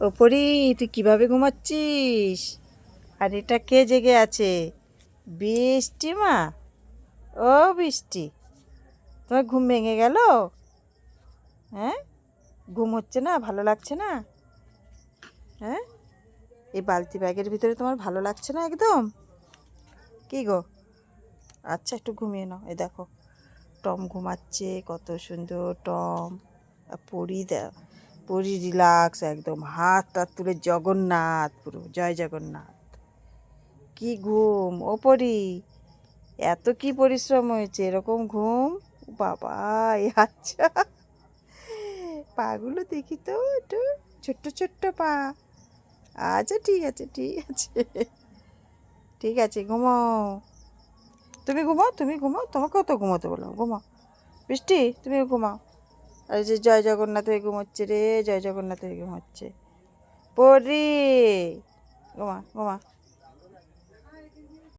ওপরি, তুই কীভাবে ঘুমাচ্ছিস? আর এটা কে জেগে আছে? বৃষ্টি, মা। ও বৃষ্টি, তোমার ঘুম ভেঙে গেল? হ্যাঁ ঘুম হচ্ছে না, ভালো লাগছে না? হ্যাঁ এই বালতি ব্যাগের ভিতরে তোমার ভালো লাগছে না একদম? কি গো? আচ্ছা একটু ঘুমিয়ে নাও, এই দেখো, টম ঘুমাচ্ছে, কত সুন্দর টম পরি দে পরি রিল্যাক্স, একদম হাত টাত তুলে জগন্নাথ পুরো, জয় জগন্নাথ। কি ঘুম ও পরি এত কি পরিশ্রম হয়েছে, এরকম ঘুম? বাবা আচ্ছা। পাগুলো দেখি তো, একটু ছোট্ট ছোট্ট পা। আচ্ছা ঠিক আছে ঠিক আছে। ঠিক আছে ঘুমাও তুমি ঘুমাও তুমি ঘুমাও তোমাকেও তো ঘুমোতে বললাম ঘুমাও বৃষ্টি, তুমি ঘুমাও। আর যে জয় জগন্নাথ হয়ে ঘুমোচ্ছে রে জয় জগন্নাথ হয়ে ঘুমোচ্ছে। পরি ঘুমা ঘুমা।